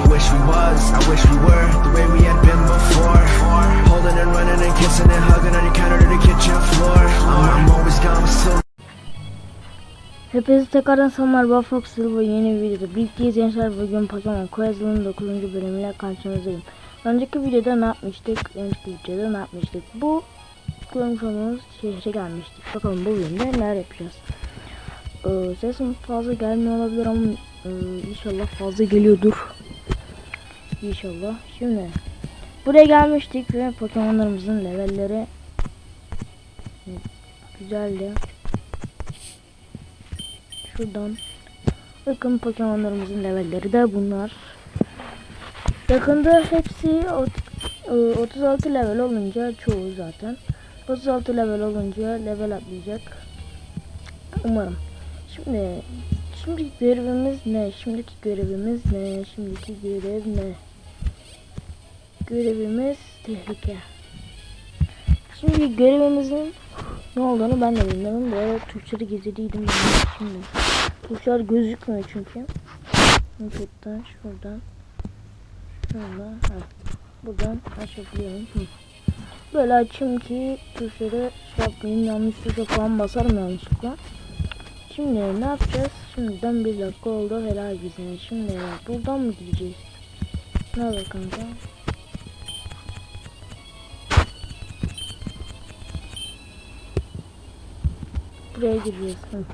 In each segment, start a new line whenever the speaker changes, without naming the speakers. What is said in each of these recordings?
I wish we was, I wish we were the way we had been before. Holding and running and kissing and hugging on your counter to the kitchen floor. I'm, always gone, so
Hepinize tekrardan selamlar. Ben Fox Silver yeni bir videoda birlikteyiz gençler. Bugün Pokemon Quest'ın 9. bölümüyle karşınızdayım. Önceki videoda ne yapmıştık? Önceki videoda ne yapmıştık? Bu görmüş şehre gelmiştik. Bakalım bu bölümde neler yapacağız. Ee, sesim fazla gelmiyor olabilir ama e, inşallah fazla geliyordur. İnşallah. Şimdi buraya gelmiştik ve Pokemon'larımızın levelleri güzeldi. Şuradan bakın Pokemon'larımızın levelleri de bunlar. Yakında hepsi ot- e, 36 level olunca çoğu zaten 36 level olunca level atlayacak. Umarım. Şimdi şimdiki görevimiz ne? Şimdiki görevimiz ne? Şimdiki görev ne? Görevimiz tehlike. Şimdi görevimizin ne olduğunu ben de bilmiyorum. Arada tuşları gizlediydim ben şimdi. Tuşlar gözükmüyor çünkü. Şuradan, şuradan, şuradan, ha. Buradan açabiliyorum. Böyle açayım ki tuşları şey yapmayayım. Yanlış tuşa falan basarım yanlışlıkla. Şimdi ne yapacağız? Şimdiden bir dakika oldu. Helal bize. Şimdi buradan mı gideceğiz? Ne haber Buraya gireceğiz. Hı.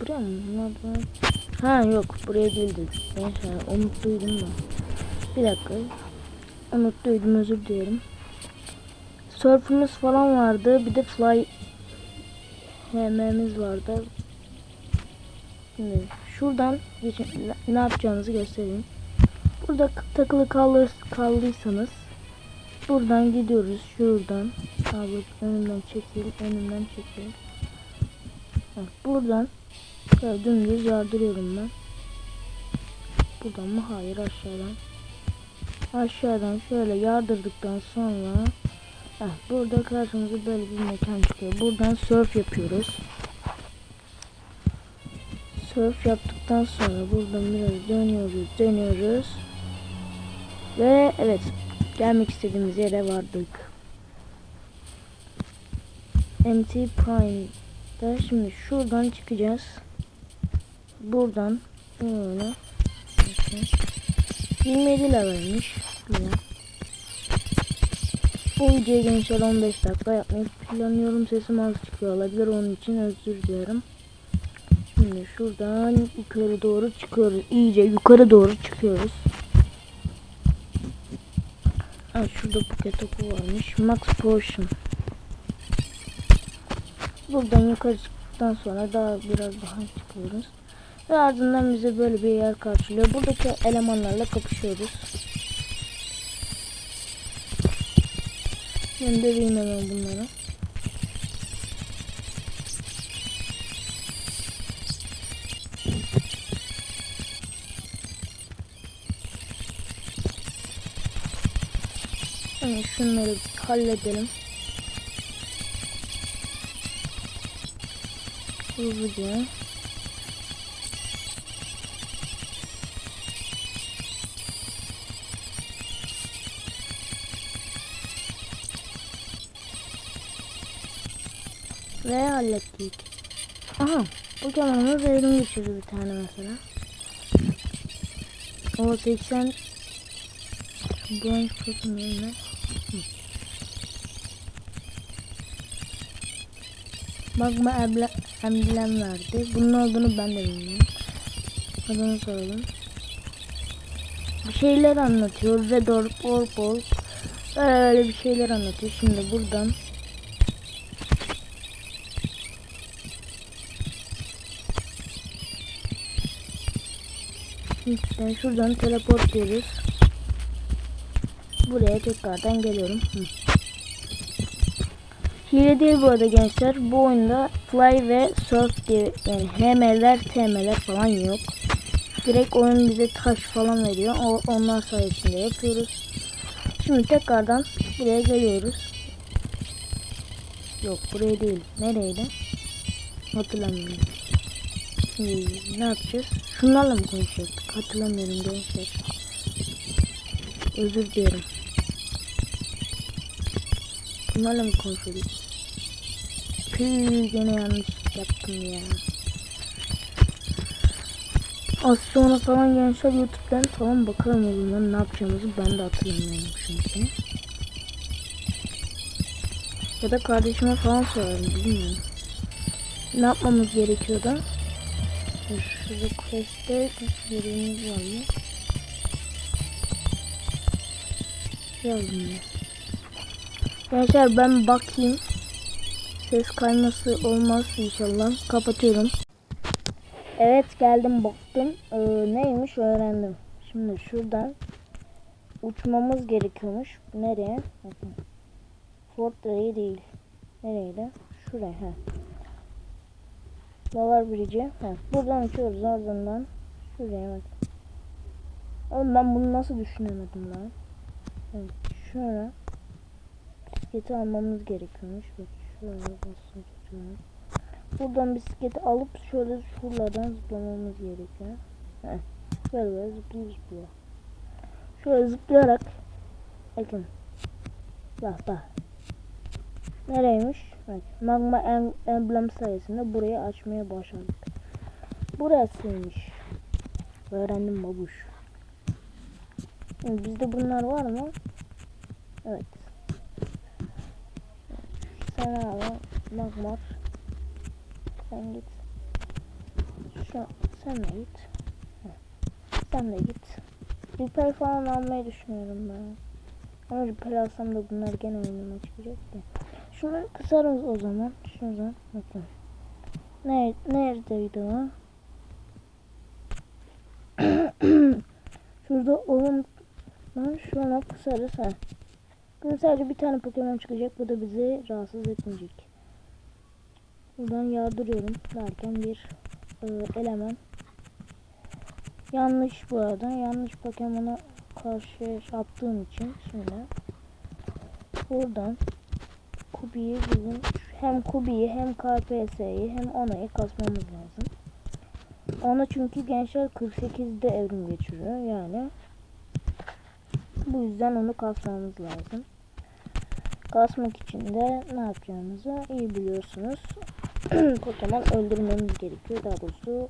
Buraya mı? Ha yok buraya değildi. Neyse unuttuydum ben. Bir dakika. Unuttuydum özür dilerim. Surf'ımız falan vardı. Bir de fly HM'miz vardı. Şimdi şuradan geçin, ne yapacağınızı göstereyim. Burada takılı kalır, kaldıysanız buradan gidiyoruz şuradan. Abi önümden çekil, önümden çekil. Bak, buradan şöyle dümdüz yardırıyorum ben. Buradan mı? Hayır aşağıdan. Aşağıdan şöyle yardırdıktan sonra heh, burada karşımıza böyle bir mekan çıkıyor. Buradan surf yapıyoruz. Surf yaptıktan sonra buradan biraz dönüyoruz, dönüyoruz. Ve evet gelmek istediğimiz yere vardık. MT Prime'da şimdi şuradan çıkacağız. Buradan böyle 27 levelmiş. Güzel. Bu videoyu gençler 15 dakika yapmayı planlıyorum. Sesim az çıkıyor olabilir. Onun için özür dilerim. Şimdi şuradan yukarı doğru çıkıyoruz. İyice yukarı doğru çıkıyoruz. Ha, şurada buket oku varmış. Max Potion. Buradan yukarı çıktıktan sonra daha biraz daha çıkıyoruz. Ve ardından bize böyle bir yer karşılıyor. Buradaki elemanlarla kapışıyoruz. Ben döveyim hemen bunları. Yani şunları halledelim. Hızlıca. Ve hallettik. Aha. Pokemon'umuz evrim geçirdi bir tane mesela. O 80 Bronze Pokemon'la Magma emble emblem verdi. Bunun olduğunu ben de bilmiyorum. Adını soralım. Bir şeyler anlatıyor. Red Orb, Orb, Orb. Öyle bir şeyler anlatıyor. Şimdi buradan İşte şuradan teleport diyoruz. Buraya tekrardan geliyorum. Hı. Hile değil bu arada gençler. Bu oyunda fly ve surf diye yani HM'ler, TM'ler falan yok. Direkt oyun bize taş falan veriyor. O, onlar sayesinde yapıyoruz. Şimdi tekrardan buraya geliyoruz. Yok buraya değil. Nereydi? Hatırlamıyorum. Şimdi ne yapacağız? Şunlarla mı konuşacaktık? Hatırlamıyorum gençler. Özür dilerim. Bunlarla mı konuşuyorduk? Püh gene yanlış yaptım ya. Az sonra falan gençler YouTube'dan falan bakarım o zaman ne yapacağımızı ben de hatırlamıyorum çünkü. Ya da kardeşime falan sorarım bilmiyorum. Ne yapmamız gerekiyor da? Şurada quest'te görevimiz var mı? Yazdım Gençler ben bakayım. Ses kayması olmaz inşallah. Kapatıyorum. Evet geldim baktım. Ee, neymiş öğrendim. Şimdi şuradan uçmamız gerekiyormuş. Nereye? Bakın. Fort Ray değil. Nereydi? Şuraya. He. Dolar Bridge'e. He. Buradan uçuyoruz ardından. Şuraya bak. Oğlum ben bunu nasıl düşünemedim lan? Evet. Şöyle. Bisikleti almamız gerekiyormuş. Bak şöyle basın tutuyorum. Buradan bisikleti alıp şöyle şuralardan zıplamamız gerekiyor. Heh. Böyle böyle zıplıyor zıplıyor. Şöyle zıplayarak bakın. Bak bak. Nereymiş? Bak. Magma em emblem sayesinde burayı açmaya başladık. Burasıymış. Öğrendim babuş. Bizde bunlar var mı? Evet. Sen abi magmar. Sen git. Şu sen de git. Sen de git. Repair falan almayı düşünüyorum ben. Ama repair alsam da bunlar gene önüme çıkacak da. Şunu kısarız o zaman. Şuradan bakın. Nerede, neredeydi o? Şurada lan şuna kısarız ha. Bugün sadece bir tane Pokemon çıkacak. Bu da bizi rahatsız etmeyecek. Buradan yardırıyorum derken bir e, eleman. Yanlış bu arada. Yanlış Pokemon'a karşı yaptığım için şimdi buradan Kubi'yi bizim hem Kubi'yi hem KPS'yi hem Ona'yı kasmamız lazım. Ona çünkü gençler 48'de evrim geçiriyor yani. Bu yüzden onu kasmamız lazım. Kasmak için de ne yapacağımızı iyi biliyorsunuz. Pokemon öldürmemiz gerekiyor. Daha doğrusu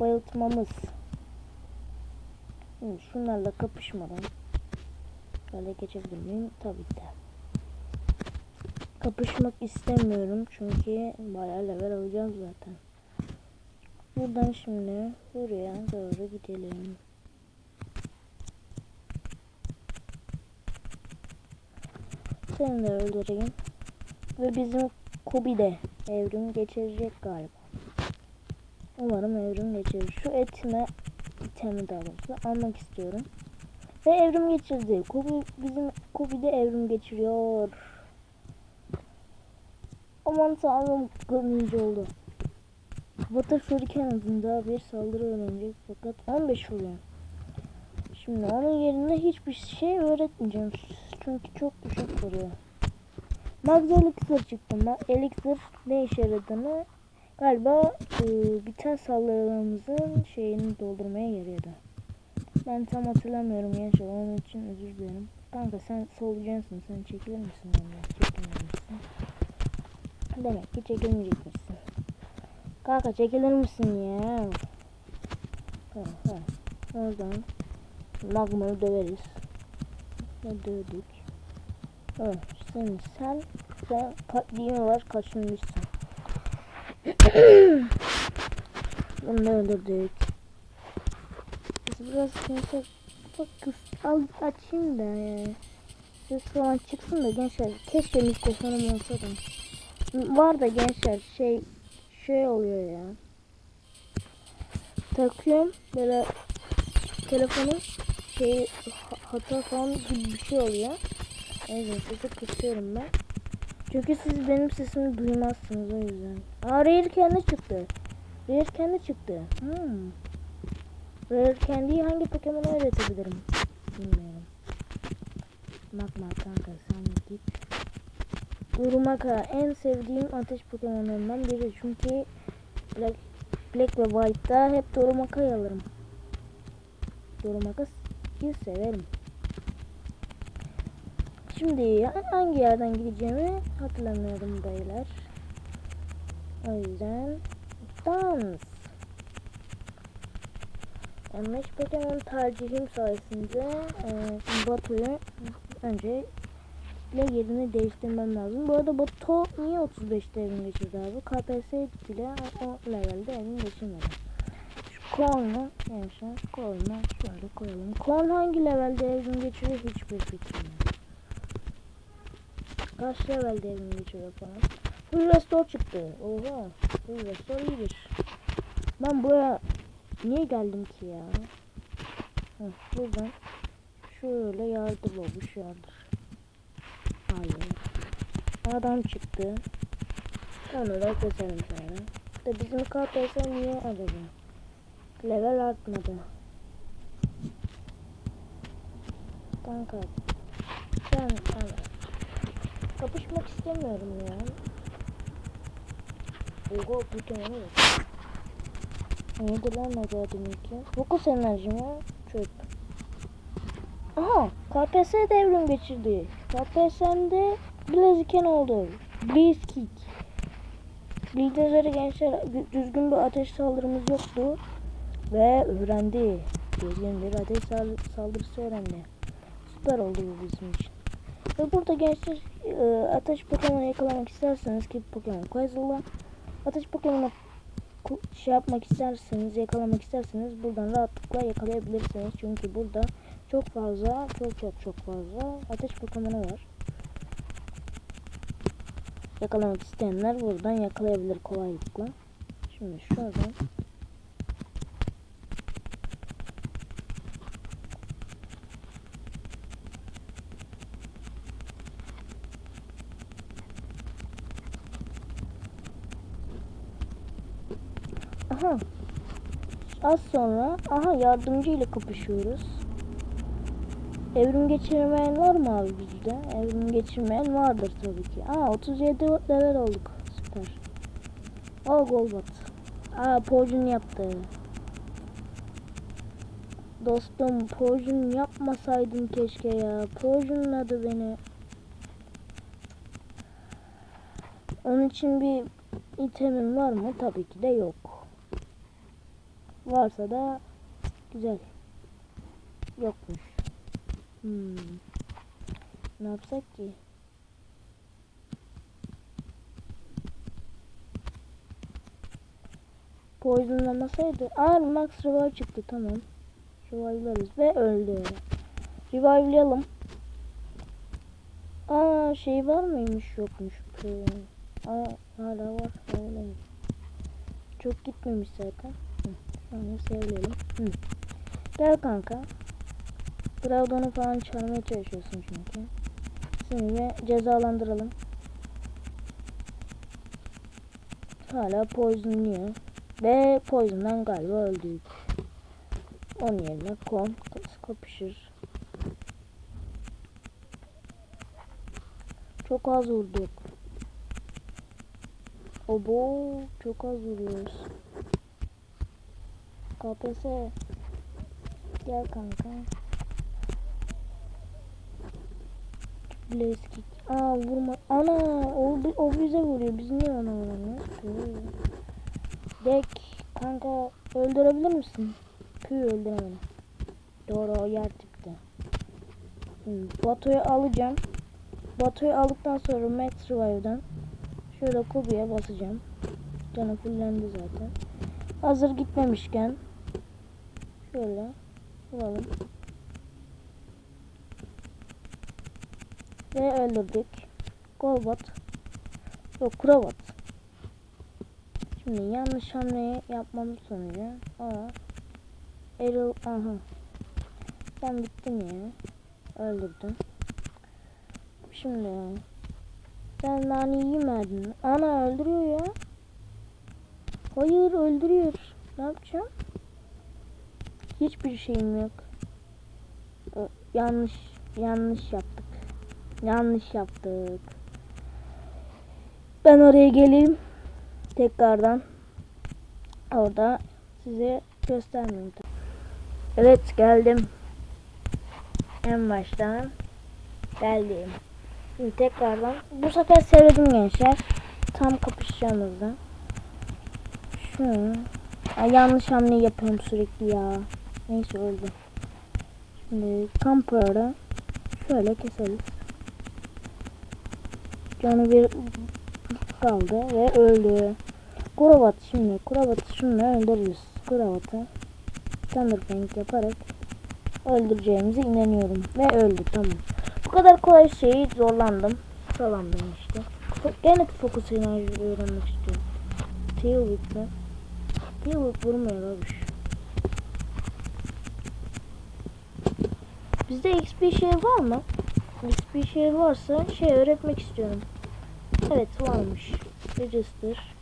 bayıltmamız. Şimdi şunlarla kapışmadan böyle geçebilir miyim? Tabii ki de. Kapışmak istemiyorum çünkü bayağı level alacağız zaten. Buradan şimdi buraya doğru gidelim. Seni de öldüreyim. Ve bizim Kobi de evrim geçirecek galiba. Umarım evrim geçirir. Şu etime itemi daha almak istiyorum. Ve evrim geçirdi. Kobi bizim Kobi de evrim geçiriyor. Aman tanrım kırmızı oldu. Water Shuriken adında bir saldırı öğrenecek fakat 15 vuruyor. Şimdi onun yerine hiçbir şey öğretmeyeceğim. Çünkü çok düşük vuruyor. Max Elixir çıktı. Elixir ne işe yaradığını galiba e, biten saldırılarımızın şeyini doldurmaya yarıyordu. Ben tam hatırlamıyorum gençler. Onun için özür dilerim. Kanka sen solucansın. Sen çekilir misin? Çekilmemişsin. Demek ki çekilmeyecek misin? Kanka çekilir misin ya? Ha, ha. Oradan magmayı döveriz. Ne dövdük? Evet, sen, sen, katliğin var kaçınmışsın. Bunu öldürdük. Biz biraz gençler bak al açayım da yani. Ses falan çıksın da gençler keşke mikrofonum olsa da. Var da gençler şey şey oluyor ya. Takıyorum böyle telefonu şey ha- hata falan gibi bir şey oluyor. Evet sesi kısıyorum ben. Çünkü siz benim sesimi duymazsınız o yüzden. Aa Rare kendi çıktı. Rare kendi çıktı. Hmm. Rare kendiyi hangi Pokemon'a öğretebilirim? Bilmiyorum. Bakma kanka sen git. Urumaka en sevdiğim ateş Pokemon'larından biri çünkü like, Black ve White'da hep Doromaka'yı alırım. Doromaka'yı severim. Şimdi hangi yerden gideceğimi hatırlamıyorum beyler. O yüzden dans. Yanlış Pokemon tercihim sayesinde e, Batu'yu önce ile yerini değiştirmem lazım. Bu arada Batu niye 35 devrim geçirdi abi? KPS bile o levelde evrim geçirmedi. Şu Korn'u gençler Korn'u şöyle koyalım. Korn hangi levelde evrim geçiriyor hiçbir fikrim yok. Kaç levelde evrim geçiriyor falan. Full Restore çıktı. Oha. Full Restore iyidir. Ben buraya niye geldim ki ya? Heh, buradan şöyle yardır babuş yardır. Hayır. Adam çıktı. Onu da keselim sonra. De bizim KPS niye acaba? Level artmadı. Kanka. Ben evet. Kapışmak istemiyorum ya. Oha bu kenara bak. Neydi lan acaba deminki? Fokus enerji? Çöp. Aha KPS devrim geçirdi. KPS'mde Blaziken oldu. Blazkick. Bildiğiniz üzere gençler gü- düzgün bir ateş saldırımız yoktu. Ve öğrendi. Düzgün bir ateş sal- saldırısı öğrendi. Süper oldu bu bizim için. Ve burada gençler e, ateş Pokemon yakalamak isterseniz ki Pokemon Quazzle'la ateş Pokemon'u şey yapmak isterseniz, yakalamak isterseniz buradan rahatlıkla yakalayabilirsiniz. Çünkü burada çok fazla, çok çok çok fazla ateş Pokemon'u var. Yakalamak isteyenler buradan yakalayabilir kolaylıkla. Şimdi şuradan Aha. Az sonra aha yardımcı ile kapışıyoruz. Evrim geçirmeyen var mı abi bizde? Evrim geçirmeyen vardır tabii ki. Aa 37 level olduk. Süper. Aa Golbat. Aa Poison yaptı. Dostum Poison yapmasaydın keşke ya. Poisonladı beni. Onun için bir itemim var mı? Tabii ki de yok. Varsa da güzel. Yokmuş. Hmm. Ne yapsak ki? Poisonlamasaydı. Aa Max Revive çıktı tamam. Revive'larız ve öldü. Revive'layalım. Aa şey var mıymış yokmuş. Aa hala var. Mi? Çok gitmemiş zaten. Sonra sevleyelim. Hı. Gel kanka. Groudon'u falan çağırmaya çalışıyorsun çünkü. Seni de cezalandıralım. Hala poisonluyor. Ve poison'dan galiba öldük. Onun yerine kon kapışır. Çok az vurduk. Obo çok az vuruyoruz. KPS Gel kanka. Blazekick. Aa vurma. Ana o, o bize vuruyor. Biz niye ona vuramıyoruz? Dek kanka öldürebilir misin? Püh öldüremedim. Doğru o yer tipte. Hmm, Batu'yu alacağım. Batu'yu aldıktan sonra Max Revive'dan şöyle Kubi'ye basacağım. Canı fullendi zaten. Hazır gitmemişken şöyle vuralım. Ve öldürdük. Golbat. Yok Kravat. Şimdi yanlış hamleyi yapmamız sonucu. Aa. Eril aha. Sen bittin ya. Öldürdün. Şimdi sen naneyi yemedin. Ana öldürüyor ya. Hayır öldürüyor. Ne yapacağım? Hiçbir şeyim yok. Yanlış yanlış yaptık. Yanlış yaptık. Ben oraya geleyim. Tekrardan. Orada size göstermeyeyim. Evet geldim. En baştan geldim. Şimdi tekrardan bu sefer sevdim gençler. Tam kapışacağımızda. Şunu. Ay, yanlış hamle yapıyorum sürekli ya. Neyse öldü. Şimdi kamper'ı şöyle keseriz. Canı bir kaldı ve öldü. Kravat şimdi. Kravatı şununla öldürürüz. Kravatı Thunderbank yaparak öldüreceğimize inanıyorum. Ve öldü tamam. Bu kadar kolay şeyi zorlandım. Zorlandım işte. Gene fokus enerji öğrenmek istiyorum. Tail whip'le. Tail whip vurmuyor abi. Bizde XP şey var mı? XP şey varsa şey öğretmek istiyorum. Evet varmış. Register.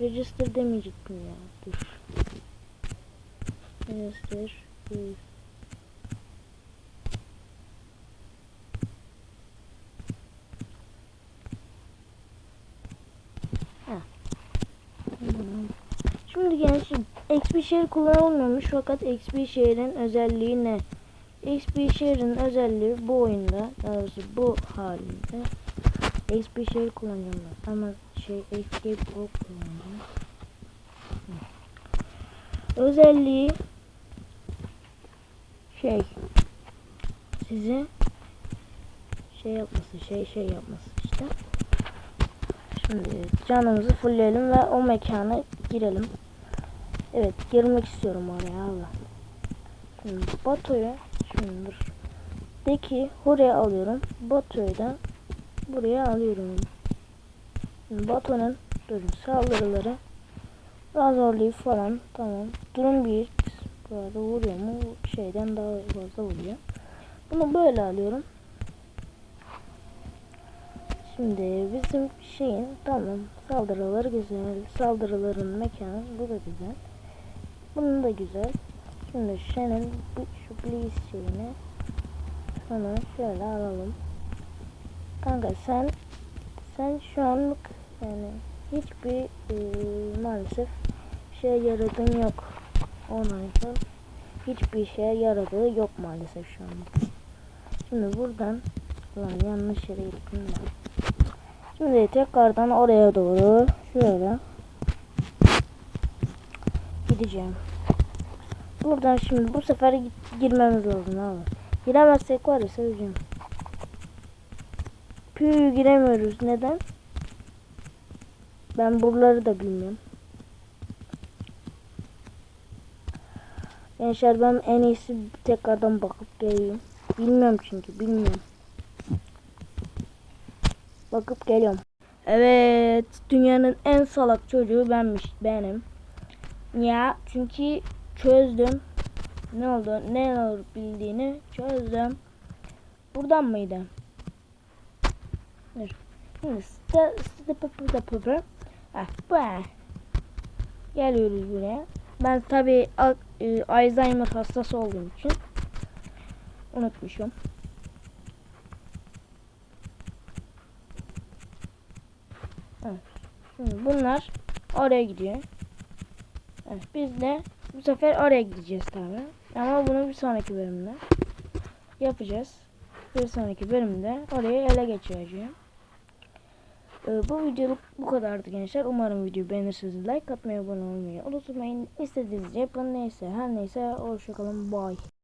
Register demeyecektim ya. Dur. Register. Dur. Ha. Tamam. Şimdi gençler XP share kullanılmıyormuş fakat XP share'in özelliği ne? XP share'in özelliği bu oyunda, daha doğrusu bu halinde XP share kullanıyorum ben. ama şey escape pro kullanıyorum. Hı. Özelliği şey size şey yapması, şey şey yapması işte. Şimdi canımızı fullleyelim ve o mekana girelim. Evet girmek istiyorum oraya abi. Şimdi Bato'yu şimdi dur. Deki oraya alıyorum. Bato'yu da buraya alıyorum. Şimdi Bato'nun durun saldırıları Razorlayı falan tamam. Durum bir bu arada vuruyor mu? Şeyden daha fazla vuruyor. Bunu böyle alıyorum. Şimdi bizim şeyin tamam saldırıları güzel. Saldırıların mekanı bu da güzel. Bunun da güzel. Şimdi Shen'in bu şu please şeyini sana şöyle alalım. Kanka sen sen şu anlık yani hiçbir e, maalesef şey yaradığın yok. Onayda hiçbir şey yaradığı yok maalesef şu anlık. Şimdi buradan Ulan yanlış yere gittim ben. Şimdi tekrardan oraya doğru şöyle gideceğim. Buradan şimdi bu sefer girmemiz lazım abi. Giremezsek var ya seveceğim. Püh giremiyoruz. Neden? Ben buraları da bilmiyorum. Gençler ben en iyisi tekrardan bakıp geleyim. Bilmiyorum çünkü bilmiyorum. Bakıp geliyorum. Evet, dünyanın en salak çocuğu benmiş, benim. Ya, çünkü çözdüm. Ne oldu, ne olur bildiğini çözdüm. Buradan mıydı? Dur. Şimdi Ah, bu. Geliyoruz buraya. Ben tabi Alzheimer hastası olduğum için unutmuşum. Şimdi bunlar oraya gidiyor. Evet, biz de bu sefer oraya gideceğiz tabi. Ama bunu bir sonraki bölümde yapacağız. Bir sonraki bölümde orayı ele geçireceğim. Ee, bu videoluk bu kadardı gençler. Umarım videoyu beğenirsiniz. Like atmayı, abone olmayı unutmayın. İstediğiniz yapın neyse her neyse. Hoşçakalın. Bye.